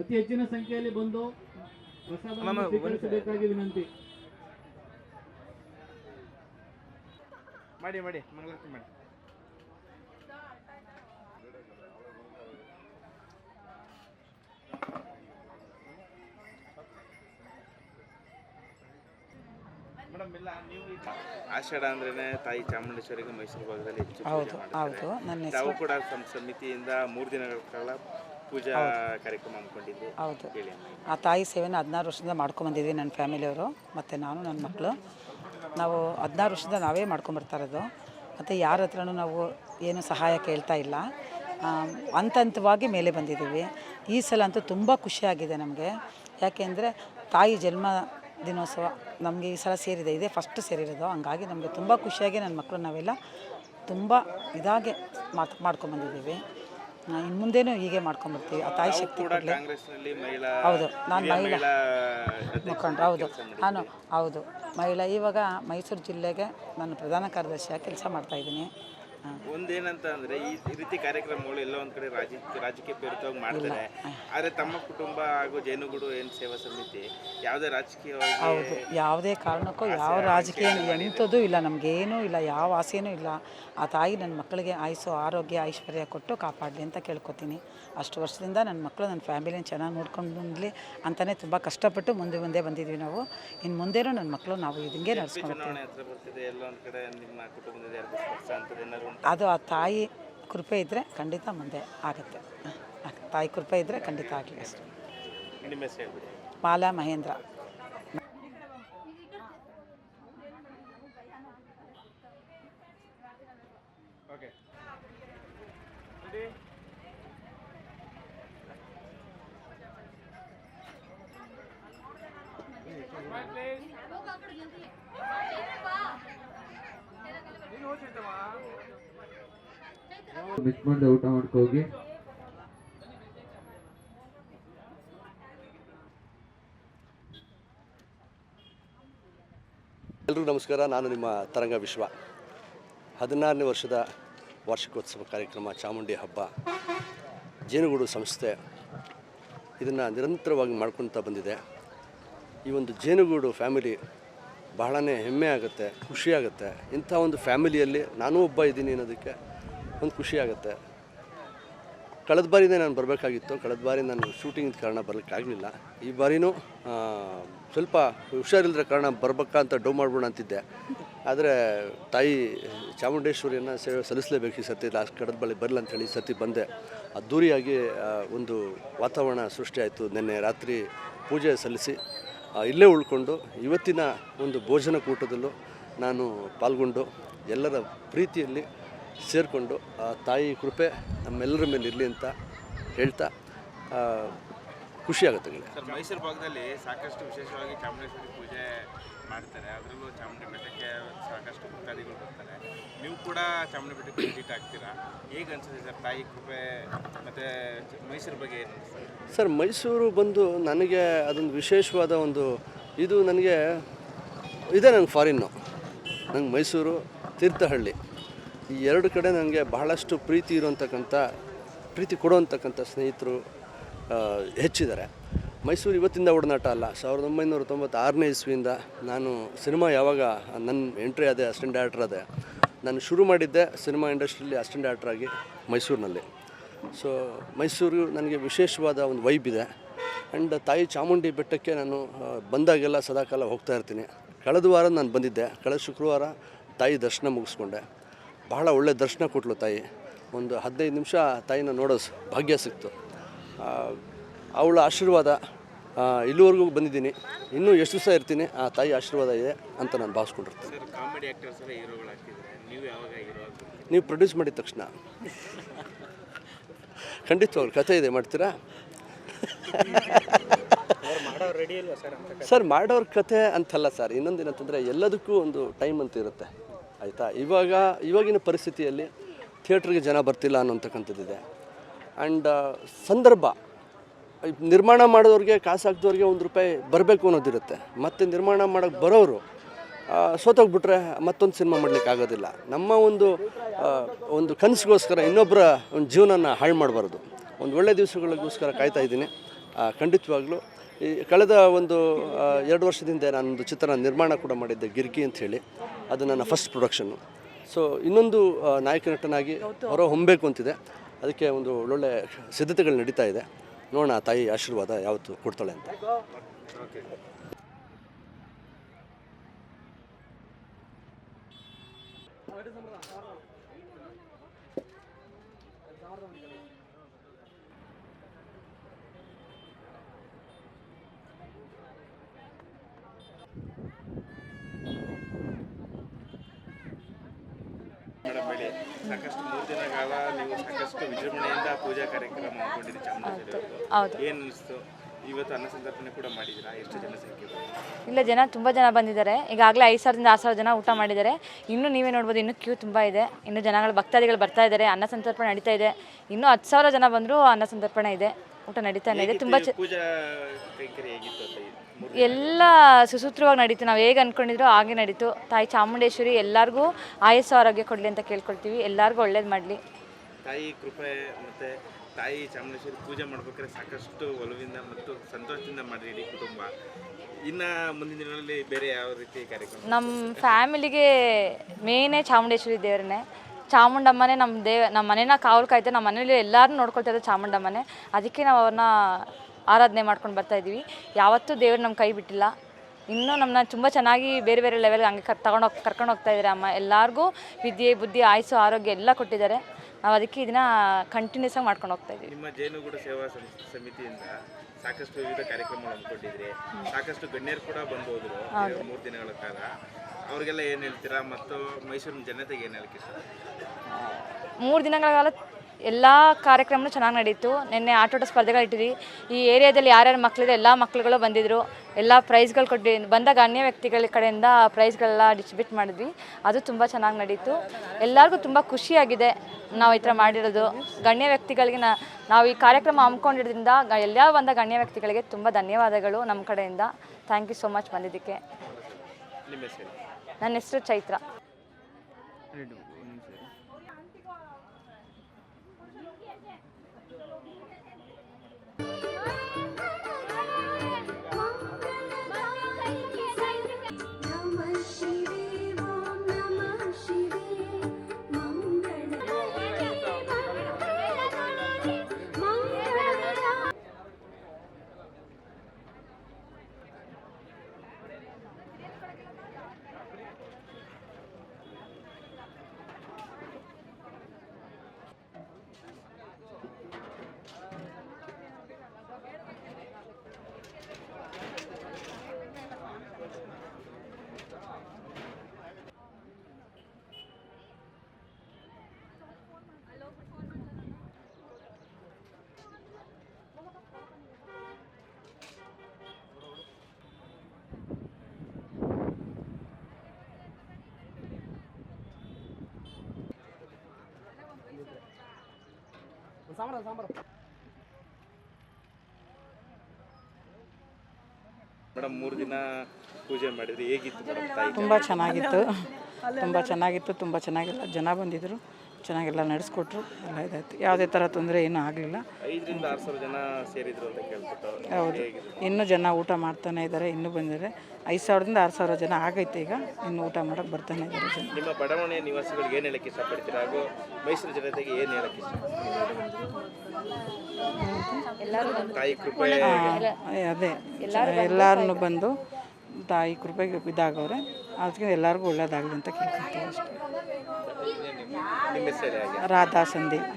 ಅತಿ ಹೆಚ್ಚಿನ ಸಂಖ್ಯೆಯಲ್ಲಿ ಬಂದು ಪ್ರಸಾದವನ್ನು ಸ್ವೀಕರಿಸಬೇಕಾಗಿ ವಿನಂತಿ. ಮಾಡಿ ಮಾಡಿ ಮಂಗಳಾರತಿ ಮಾಡಿ. ಆಷಾಢ ಅಂದ್ರೆ ತಾಯಿ ಚಾಮುಂಡೇಶ್ವರಿಗೆ ಮೈಸೂರು ಭಾಗದಲ್ಲಿ ಹೆಚ್ಚು ಹೌದು ಮಾಡ್ತಾರೆ. ಹೌದು ನನ್ನ ತಾವು ಕೂಡ ಸಂ- ಸಮಿತಿಯಿಂದ ಮೂರು ದಿನಗಳ ಕಾಲ ಪೂಜಾ ಕಾರ್ಯಕ್ರಮ ಹಮ್ಮಿಕೊಂಡಿದ್ದು ಹೌದು. ಆ ತಾಯಿ ಸೇವೆನ ಹದಿನಾರು ವರ್ಷದಿಂದ ಮಾಡ್ಕೊಂಬಂದಿದ್ದೀವಿ ನನ್ನ ಫ್ಯಾಮಿಲಿಯವರು ಮತ್ತು ನಾನು ನನ್ನ ಮಕ್ಕಳು ನಾವು ಹದಿನಾರು ವರ್ಷದಿಂದ ನಾವೇ ಮಾಡ್ಕೊಂಬರ್ತಾ ಇರೋದು. ಮತ್ತು ಯಾರ ಹತ್ರನೂ ನಾವು ಏನು ಸಹಾಯ ಕೇಳ್ತಾ ಇಲ್ಲ. ಹಂತ ಹಂತವಾಗಿ ಮೇಲೆ ಬಂದಿದ್ದೀವಿ. ಈ ಸಲ ಅಂತೂ ತುಂಬ ಖುಷಿಯಾಗಿದೆ ನಮಗೆ. ಯಾಕೆಂದರೆ ತಾಯಿ ಜನ್ಮ ದಿನೋತ್ಸವ ನಮಗೆ ಈ ಸಲ ಸೇರಿದೆ. ಇದೇ ಫಸ್ಟ್ ಸೇರಿರೋದು. ಹಂಗಾಗಿ ನಮಗೆ ತುಂಬ ಖುಷಿಯಾಗಿ ನನ್ನ ಮಕ್ಕಳು ನಾವೆಲ್ಲ ತುಂಬ ಇದಾಗೆ ಮಾತು ಮಾಡ್ಕೊಂಬಂದಿದ್ದೀವಿ. ಇನ್ನು ಮುಂದೇನೂ ಹೀಗೆ ಮಾಡ್ಕೊಂಡ್ಬಿಡ್ತೀವಿ. ಆ ತಾಯಿ ಶಕ್ತಿ ಕೊಡಲಿ. ಹೌದು ನಾನು ಮಹಿಳಾ ಮುಖಂಡ್ರು ಹೌದು. ನಾನು ಹೌದು. ಮಹಿಳಾ ಇವಾಗ ಮೈಸೂರು ಜಿಲ್ಲೆಗೆ ನಾನು ಪ್ರಧಾನ ಕಾರ್ಯದರ್ಶಿಯಾಗಿ ಕೆಲಸ ಮಾಡ್ತಾಯಿದ್ದೀನಿ ಹಾಂ ಒಂದೇನಂತ ಅಂದ್ರೆ ಈ ರೀತಿ ಕಾರ್ಯಕ್ರಮಗಳು ಎಲ್ಲ ಒಂದ್ ಕಡೆ ರಾಜಕೀಯ ರಾಜಕೀಯ ಪ್ರೇರಿತವಾಗಿ ಮಾಡ್ತಾರೆ. ಆದ್ರೆ ತಮ್ಮ ಕುಟುಂಬ ಹಾಗೂ ಜೇನುಗೂಡು ಏನ್ ಸೇವಾ ಸಮಿತಿ ಯಾವುದೇ ರಾಜಕೀಯವಾಗಿ ಹೌದು. ಯಾವುದೇ ಕಾರಣಕ್ಕೂ ಯಾವ ರಾಜಕೀಯ ಎಂಥದ್ದು ಇಲ್ಲ. ನಮಗೇನೂ ಇಲ್ಲ. ಯಾವ ಆಸೆನೂ ಇಲ್ಲ. ಆ ತಾಯಿ ನನ್ನ ಮಕ್ಕಳಿಗೆ ಆಯಸ್ಸು ಆರೋಗ್ಯ ಐಶ್ವರ್ಯ ಕೊಟ್ಟು ಕಾಪಾಡಲಿ ಅಂತ ಕೇಳ್ಕೊತೀನಿ. ಅಷ್ಟು ವರ್ಷದಿಂದ ನನ್ನ ಮಕ್ಕಳು ನನ್ನ ಫ್ಯಾಮಿಲಿನ ಚೆನ್ನಾಗಿ ನೋಡ್ಕೊಂಡು ಬಂದ್ಲಿ ಅಂತಲೇ ತುಂಬ ಕಷ್ಟಪಟ್ಟು ಮುಂದೆ ಮುಂದೆ ಬಂದಿದ್ವಿ ನಾವು. ಇನ್ನು ಮುಂದೆನೂ ನನ್ನ ಮಕ್ಕಳು ನಾವು ಇದಂಗೆ ನಡ್ಸ್ಕೊಂಡು ಅದು ಆ ತಾಯಿ ಕೃಪೆ ಇದ್ದರೆ ಖಂಡಿತ ಮುಂದೆ ಆಗುತ್ತೆ. ತಾಯಿ ಕೃಪೆ ಇದ್ದರೆ ಖಂಡಿತ ಆಗಲಿ ಅಷ್ಟೇ. ಮಾಲಾ ಮಹೇಂದ್ರ. ಮಿಸ್ ಮಾಡಿದೆ ಊಟ ಮಾಡ್ಕೋಗಿ ಎಲ್ರಿಗೂ ನಮಸ್ಕಾರ, ನಾನು ನಿಮ್ಮ ತರಂಗ ವಿಶ್ವ. ಹದಿನಾರನೇ ವರ್ಷದ ವಾರ್ಷಿಕೋತ್ಸವ ಕಾರ್ಯಕ್ರಮ ಚಾಮುಂಡಿ ಹಬ್ಬ ಜೇನುಗೂಡು ಸಂಸ್ಥೆ ಇದನ್ನು ನಿರಂತರವಾಗಿ ಮಾಡ್ಕೊಳ್ತಾ ಬಂದಿದೆ. ಈ ಒಂದು ಜೇನುಗೂಡು ಫ್ಯಾಮಿಲಿ ಬಹಳನೇ ಹೆಮ್ಮೆ ಆಗುತ್ತೆ, ಖುಷಿ ಆಗುತ್ತೆ. ಇಂಥ ಒಂದು ಫ್ಯಾಮಿಲಿಯಲ್ಲಿ ನಾನೂ ಒಬ್ಬ ಇದ್ದೀನಿ ಅನ್ನೋದಕ್ಕೆ ಒಂದು ಖುಷಿ ಆಗುತ್ತೆ. ಕಳೆದ ಬಾರಿನೇ ನಾನು ಬರಬೇಕಾಗಿತ್ತು. ಕಳೆದ ಬಾರಿ ನಾನು ಶೂಟಿಂಗ್ ಕಾರಣ ಬರಲಿಕ್ಕಾಗಲಿಲ್ಲ. ಈ ಬಾರಿನೂ ಸ್ವಲ್ಪ ಹುಷಾರಿಲ್ಲದ ಕಾರಣ ಬರ್ಬೇಕಂತ ಡೌ ಮಾಡ್ಬೋಣ ಅಂತಿದ್ದೆ. ಆದರೆ ತಾಯಿ ಚಾಮುಂಡೇಶ್ವರಿಯನ್ನು ಸೇವೆ ಸಲ್ಲಿಸಲೇಬೇಕು ಈ ಸತಿ ಲಾಸ್ಟ್ ಕಡದ ಬಳಿ ಬರಲ್ಲ ಅಂತೇಳಿ ಈ ಸತಿ ಬಂದೆ. ಅದ್ದೂರಿಯಾಗಿ ಒಂದು ವಾತಾವರಣ ಸೃಷ್ಟಿಯಾಯಿತು ನಿನ್ನೆ ರಾತ್ರಿ ಪೂಜೆ ಸಲ್ಲಿಸಿ ಇಲ್ಲೇ ಉಳ್ಕೊಂಡು ಇವತ್ತಿನ ಒಂದು ಭೋಜನ ಕೂಟದಲ್ಲೂ ನಾನು ಪಾಲ್ಗೊಂಡು ಎಲ್ಲರ ಪ್ರೀತಿಯಲ್ಲಿ ಸೇರಿಕೊಂಡು ಆ ತಾಯಿ ಕೃಪೆ ನಮ್ಮೆಲ್ಲರ ಮೇಲೆ ಇರಲಿ ಅಂತ ಹೇಳ್ತಾ ಖುಷಿಯಾಗುತ್ತೆ ಖುಷಿ ಆಗುತ್ತೆ ನನಗೆ ಸರ್ ಮೈಸೂರು ಭಾಗದಲ್ಲಿ ಸಾಕಷ್ಟು ವಿಶೇಷವಾಗಿ ಚಾಮುಂಡೇಶ್ವರಿ ಪೂಜೆ ಮಾಡ್ತಾರೆ. ಅದರಲ್ಲೂ ಚಾಮುಂಡಿ ಬೆಟ್ಟಕ್ಕೆ ಸಾಕಷ್ಟು ಭಕ್ತಾದಿಗಳು ಬರ್ತಾರೆ. ನೀವು ಕೂಡ ಚಾಮುಂಡಿ ಬೆಟ್ಟಕ್ಕೆ ವಿಸಿಟ್ ಆಗ್ತೀರಾ? ಹೇಗೆ ಅನ್ಸುತ್ತೆ ಸರ್ ತಾಯಿ ಕೃಪೆ ಮತ್ತು ಮೈಸೂರು ಬಗ್ಗೆ ಏನು ಸರ್? ಮೈಸೂರು ಬಂದು ನನಗೆ ಅದೊಂದು ವಿಶೇಷವಾದ ಒಂದು ಇದು ನನಗೆ ಇದೆ ನಂಗೆ ಫಾರಿನ್ನು ನಂಗೆ ಮೈಸೂರು ತೀರ್ಥಹಳ್ಳಿ. ಈ ಎರಡು ಕಡೆ ನನಗೆ ಬಹಳಷ್ಟು ಪ್ರೀತಿ ಇರುವಂತಕ್ಕಂಥ, ಪ್ರೀತಿ ಕೊಡುವಂತಕ್ಕಂಥ ಸ್ನೇಹಿತರು ಹೆಚ್ಚಿದ್ದಾರೆ. ಮೈಸೂರು ಇವತ್ತಿಂದ ಒಡನಾಟ ಅಲ್ಲ. ಸಾವಿರದ ಒಂಬೈನೂರ ತೊಂಬತ್ತಾರನೇ ಇಸ್ವಿಯಿಂದ ನಾನು ಸಿನಿಮಾ ಯಾವಾಗ, ನನ್ನ ಎಂಟ್ರಿ ಅದೇ ಅಸಿಸ್ಟೆಂಟ್ ಡೈರೆಕ್ಟರ್ ಅದೇ. ನಾನು ಶುರು ಮಾಡಿದ್ದೆ ಸಿನಿಮಾ ಇಂಡಸ್ಟ್ರಿಯಲ್ಲಿ ಅಸಿಸ್ಟೆಂಟ್ ಡೈರೆಕ್ಟರ್ ಆಗಿ ಮೈಸೂರಿನಲ್ಲಿ. ಸೊ ಮೈಸೂರು ನನಗೆ ವಿಶೇಷವಾದ ಒಂದು ವೈಬ್ ಇದೆ. ಆ್ಯಂಡ್ ತಾಯಿ ಚಾಮುಂಡಿ ಬೆಟ್ಟಕ್ಕೆ ನಾನು ಬಂದಾಗೆಲ್ಲ ಸದಾಕಾಲ ಹೋಗ್ತಾ ಇರ್ತೀನಿ. ಕಳೆದ ವಾರ ನಾನು ಬಂದಿದ್ದೆ. ಕಳೆದ ಶುಕ್ರವಾರ ತಾಯಿ ದರ್ಶನ ಮುಗಿಸ್ಕೊಂಡೆ. ಬಹಳ ಒಳ್ಳೆ ದರ್ಶನ ಕೊಟ್ಲು ತಾಯಿ. ಒಂದು ಹದಿನೈದು ನಿಮಿಷ ತಾಯಿನ ನೋಡೋ ಸ್- ಭಾಗ್ಯ ಸಿಕ್ತು. ಆ, ಅವಳ ಆಶೀರ್ವಾದ ಇಲ್ಲಿವರೆಗೂ ಬಂದಿದ್ದೀನಿ. ಇನ್ನೂ ಎಷ್ಟು ದಿವಸ ಇರ್ತೀನಿ ಆ ತಾಯಿ ಆಶೀರ್ವಾದ ಇದೆ ಅಂತ ನಾನು ಭಾವಿಸ್ಕೊಂಡಿರ್ತೀನಿ. ನೀವು ಯಾವಾಗ ಹೀರೋ ಆಗ್ತೀರಿ ನೀವು ಪ್ರೊಡ್ಯೂಸ್ ಮಾಡಿದ ತಕ್ಷಣ. ಖಂಡಿತವಾಗ್ಲು ಕಥೆ ಇದೆ ಮಾಡ್ತೀರಾ? ಸರ್ ಮಾಡೋರ ಕತೆ ಅಂತಲ್ಲ ಸರ್. ಇನ್ನೊಂದು ಏನಂತಂದರೆ ಎಲ್ಲದಕ್ಕೂ ಒಂದು ಟೈಮ್ ಅಂತ ಇರುತ್ತೆ. ಆಯಿತಾ? ಇವಾಗ, ಇವಾಗಿನ ಪರಿಸ್ಥಿತಿಯಲ್ಲಿ ಥಿಯೇಟ್ರಿಗೆ ಜನ ಬರ್ತಿಲ್ಲ ಅನ್ನೋಂತಕ್ಕಂಥದ್ದಿದೆ ಆ್ಯಂಡ್ ಸಂದರ್ಭ ನಿರ್ಮಾಣ ಮಾಡೋರಿಗೆ ಕಾಸು ಹಾಕ್ದವ್ರಿಗೆ ಒಂದು ರೂಪಾಯಿ ಬರಬೇಕು ಅನ್ನೋದಿರುತ್ತೆ. ಮತ್ತು ನಿರ್ಮಾಣ ಮಾಡೋಕ್ಕೆ ಬರೋರು ಸೋತೋಗ್ಬಿಟ್ರೆ ಮತ್ತೊಂದು ಸಿನಿಮಾ ಮಾಡ್ಲಿಕ್ಕೆ ಆಗೋದಿಲ್ಲ. ನಮ್ಮ ಒಂದು ಒಂದು ಕನಸಿಗೋಸ್ಕರ ಇನ್ನೊಬ್ಬರ ಒಂದು ಜೀವನನ ಹಾಳು ಮಾಡಬಾರ್ದು. ಒಂದು ಒಳ್ಳೆ ದಿವಸಗಳಿಗೋಸ್ಕರ ಕಾಯ್ತಾ ಇದ್ದೀನಿ. ಖಂಡಿತವಾಗ್ಲೂ, ಈ, ಕಳೆದ ಒಂದು ಎರಡು ವರ್ಷದಿಂದ ನಾನೊಂದು ಚಿತ್ರ ನಿರ್ಮಾಣ ಕೂಡ ಮಾಡಿದ್ದೆ, ಗಿರ್ಗಿ ಅಂತ ಹೇಳಿ. ಅದು ನನ್ನ ಫಸ್ಟ್ ಪ್ರೊಡಕ್ಷನ್ನು ಸೊ ಇನ್ನೊಂದು ನಾಯಕ ನಟನಾಗಿ ಹೊರ ಹೊಮ್ಮಬೇಕು ಅಂತಿದೆ. ಅದಕ್ಕೆ ಒಂದು ಒಳ್ಳೊಳ್ಳೆ ಸಿದ್ಧತೆಗಳು ನಡೀತಾ ಇದೆ. ನೋಡೋಣ ತಾಯಿ ಆಶೀರ್ವಾದ ಯಾವತ್ತು ಕೊಡ್ತಾಳೆ ಅಂತ. ಹೇಳಿ ಸಾಕಷ್ಟು ಮೂರು ದಿನ ಕಾಲ ನೀವು ಸಾಕಷ್ಟು ವಿಜೃಂಭಣೆಯಿಂದ ಪೂಜಾ ಕಾರ್ಯಕ್ರಮ ಮಾಡ್ಕೊಂಡಿದ್ದೀರಿ ಚಾಮರಾಜೇಶ್ವರಿ ಹೌದು ಏನು ಅನಿಸ್ತು? ಇವತ್ತು ಅನ್ನ ಸಂತರ್ಪಣೆ ಕೂಡ ಮಾಡಿದ್ದೀರಾ? ಎಷ್ಟು ಜನ ಸಂಖ್ಯೆ ಇಲ್ಲ ಜನ ತುಂಬ ಜನ ಬಂದಿದ್ದಾರೆ. ಈಗಾಗಲೇ ಐದು ಸಾವಿರದಿಂದ ಆರು ಸಾವಿರ ಜನ ಊಟ ಮಾಡಿದ್ದಾರೆ. ಇನ್ನೂ ನೀವೇ ನೋಡ್ಬೋದು ಇನ್ನೂ ಕ್ಯೂ ತುಂಬ ಇದೆ. ಇನ್ನೂ ಜನಗಳು ಭಕ್ತಾದಿಗಳು ಬರ್ತಾ ಇದ್ದಾರೆ. ಅನ್ನ ಸಂತರ್ಪಣೆ ನಡೀತಾ ಇದೆ. ಇನ್ನೂ ಹತ್ತು ಸಾವಿರ ಜನ ಬಂದರೂ ಅನ್ನ ಸಂತರ್ಪಣೆ ಇದೆ. ಊಟ ನಡೀತಾನೆ ಇದೆ. ತುಂಬ ಚ ಎಲ್ಲ ಸುಸೂತ್ರವಾಗಿ ನಡೀತು. ನಾವು ಹೇಗೆ ಅಂದ್ಕೊಂಡಿದ್ರೋ ಹಾಗೆ ನಡೀತು. ತಾಯಿ ಚಾಮುಂಡೇಶ್ವರಿ ಎಲ್ಲರಿಗೂ ಆಯಸ್ಸು ಆರೋಗ್ಯ ಕೊಡಲಿ ಅಂತ ಕೇಳ್ಕೊಳ್ತೀವಿ. ಎಲ್ಲರಿಗೂ ಒಳ್ಳೇದು ಮಾಡಲಿ. ತಾಯಿ ಕೃಪೆ ಮತ್ತು ತಾಯಿ ಚಾಮುಂಡೇಶ್ವರಿ ಪೂಜೆ ಮಾಡ್ಬೇಕಾದ್ರೆ ಸಾಕಷ್ಟು ಒಲವಿಂದ ಮತ್ತು ಸಂತೋಷದಿಂದ ಮಾಡಿರಿ ಇಡೀ ಕುಟುಂಬ. ಇನ್ನು ಮುಂದಿನ ದಿನಗಳಲ್ಲಿ ಬೇರೆ ಯಾವ ರೀತಿ ಕಾರ್ಯಕ್ರಮ? ನಮ್ಮ ಫ್ಯಾಮಿಲಿಗೆ ಮೇನೇ ಚಾಮುಂಡೇಶ್ವರಿ ದೇವರನ್ನೇ. ಚಾಮುಂಡಮ್ಮನೇ ನಮ್ಮ ದೇವ ನಮ್ಮ ಮನೇನ ಕಾವಲು ಕಾಯ್ತಾರೆ ನಮ್ಮ ಮನೇಲಿ ಎಲ್ಲರೂ ನೋಡ್ಕೊಳ್ತಾ ಇದ್ದಾರೆ ಚಾಮುಂಡಮ್ಮನೇ. ಅದಕ್ಕೆ ನಾವು ಅವ್ರನ್ನ ಆರಾಧನೆ ಮಾಡ್ಕೊಂಡು ಬರ್ತಾ ಇದ್ದೀವಿ. ಯಾವತ್ತೂ ದೇವ್ರು ನಮ್ಮ ಕೈ ಬಿಟ್ಟಿಲ್ಲ. ಇನ್ನೂ ನಮ್ಮನ್ನ ತುಂಬ ಚೆನ್ನಾಗಿ ಬೇರೆ ಬೇರೆ ಲೆವೆಲ್ಗೆ ಹಂಗೆ ಕರ್ ತಗೊಂಡು ಹೋಗಿ ಕರ್ಕೊಂಡು ಹೋಗ್ತಾ ಇದ್ದಾರೆ ಅಮ್ಮ. ಎಲ್ಲರಿಗೂ ವಿದ್ಯೆ ಬುದ್ಧಿ ಆಯಸ್ಸು ಆರೋಗ್ಯ ಎಲ್ಲ ಕೊಟ್ಟಿದ್ದಾರೆ. ನಾವು ಅದಕ್ಕೆ ಇದನ್ನ ಕಂಟಿನ್ಯೂಸ್ ಆಗಿ ಮಾಡ್ಕೊಂಡು ಹೋಗ್ತಾ ಇದ್ದೀವಿ. ನಿಮ್ಮ ಜೇನುಗೂಡು ಸೇವಾ ಸಮಿತಿಯಿಂದ ಸಾಕಷ್ಟು ವಿವಿಧ ಕಾರ್ಯಕ್ರಮ ಹಮ್ಮಿಕೊಂಡಿದ್ರಿ ಸಾಕಷ್ಟು ಗಣ್ಯರು ಕೂಡ ಬಂದು ಮೂರು ದಿನಗಳ ಕಾಲ. ಅವ್ರಿಗೆಲ್ಲ ಏನು ಹೇಳ್ತೀರಾ? ಮತ್ತು ಮೈಸೂರಿನ ಜನತೆಗೆ ಏನು ಹೇಳ್ತೀರಾ ಮೂರು ದಿನಗಳ ಕಾಲ ಎಲ್ಲ ಕಾರ್ಯಕ್ರಮನೂ ಚೆನ್ನಾಗಿ ನಡೀತು. ನಿನ್ನೆ ಆಟೋಟ ಸ್ಪರ್ಧೆಗಳು ಇಟ್ಟಿದ್ವಿ ಈ ಏರಿಯಾದಲ್ಲಿ ಯಾರ್ಯಾರು ಮಕ್ಕಳಿದೆ ಎಲ್ಲ ಮಕ್ಕಳುಗಳು ಬಂದಿದ್ದರು ಎಲ್ಲ ಪ್ರೈಸ್ಗಳು ಕೊಟ್ಟು ಬಂದ ಗಣ್ಯ ವ್ಯಕ್ತಿಗಳ ಕಡೆಯಿಂದ ಪ್ರೈಸ್ಗಳೆಲ್ಲ ಡಿಸ್ಟ್ರಿಬ್ಯೂಟ್ ಮಾಡಿದ್ವಿ. ಅದು ತುಂಬ ಚೆನ್ನಾಗಿ ನಡೀತು. ಎಲ್ಲರಿಗೂ ತುಂಬ ಖುಷಿಯಾಗಿದೆ ನಾವು ಈ ಥರ ಮಾಡಿರೋದು. ಗಣ್ಯ ವ್ಯಕ್ತಿಗಳಿಗೆ ನಾ- ನಾವು ಈ ಕಾರ್ಯಕ್ರಮ ಹಮ್ಮಿಕೊಂಡಿರೋದ್ರಿಂದ ಎಲ್ಲ ಬಂದ ಗಣ್ಯ ವ್ಯಕ್ತಿಗಳಿಗೆ ತುಂಬ ಧನ್ಯವಾದಗಳು ನಮ್ಮ ಕಡೆಯಿಂದ. ಥ್ಯಾಂಕ್ ಯು ಸೋ ಮಚ್ ಬಂದಿದ್ದಕ್ಕೆ. ನನ್ನ ಹೆಸರು ಚೈತ್ರ. 有电线，有有电线。ಮೇಡಮ್ ಮೂರು ದಿನ ಪೂಜೆ ಮಾಡಿದ್ರಿ ಹೇಗಿತ್ತು ಮೇಡಮ್ ತಾಯಿ? ತುಂಬ ಚೆನ್ನಾಗಿತ್ತು ತುಂಬಾ ಚೆನ್ನಾಗಿತ್ತು ತುಂಬಾ ಚೆನ್ನಾಗಿಲ್ಲ ಜನ ಬಂದಿದ್ದರು ಚೆನ್ನಾಗೆಲ್ಲ ನಡೆಸ್ಕೊಟ್ರು ಎಲ್ಲ ಇದಾಯ್ತು. ಯಾವುದೇ ಥರ ತೊಂದರೆ ಏನೂ ಆಗಲಿಲ್ಲ. ಐದರಿಂದ ಆರು ಸಾವಿರ ಜನ ಸೇರಿದ್ರು ಅಂತ ಕೇಳ್ಬಿಟ್ಟು ಹೌದು. ಇನ್ನೂ ಜನ ಊಟ ಮಾಡ್ತಾನೆ ಇದ್ದಾರೆ ಇನ್ನೂ ಬಂದಿದ್ದಾರೆ. ಐದು ಸಾವಿರದಿಂದ ಆರು ಸಾವಿರ ಜನ ಆಗೈತೆ ಈಗ ಇನ್ನು ಊಟ ಮಾಡೋಕ್ಕೆ ಬರ್ತಾನೆ ಇದ್ದಾರೆ ಜನ. ನಿಮ್ಮ ಬಡಾವಣೆಯ ನಿವಾಸಿಗಳಿಗೆ ಏನು ಹೇಳಕ್ಕೆ ಇಷ್ಟಪಡ್ತೀರಾ? ಹಾಗೂ ಮೈಸೂರು ಜನತೆಗೆ ಏನು ಹೇಳಕ್ಕೆ ಇಷ್ಟ ತಾಯಿ ಕೃಪೆ ಅದೇ. ಎಲ್ಲರೂ ಬಂದು ತಾಯಿ ಕೃಪೆಗೆ ಇದಾಗವ್ರೆ ಅದಕ್ಕೆ ಎಲ್ಲರಿಗೂ ಒಳ್ಳೇದಾಗಲಿ ಅಂತ ಕೇಳ್ಕೊತೀವಿ ಅಷ್ಟೇ. ನಿಮ್ಮ ಹೆಸರು ಹೇಗೆ ರಾಧಾ ಸಂದೀಪ್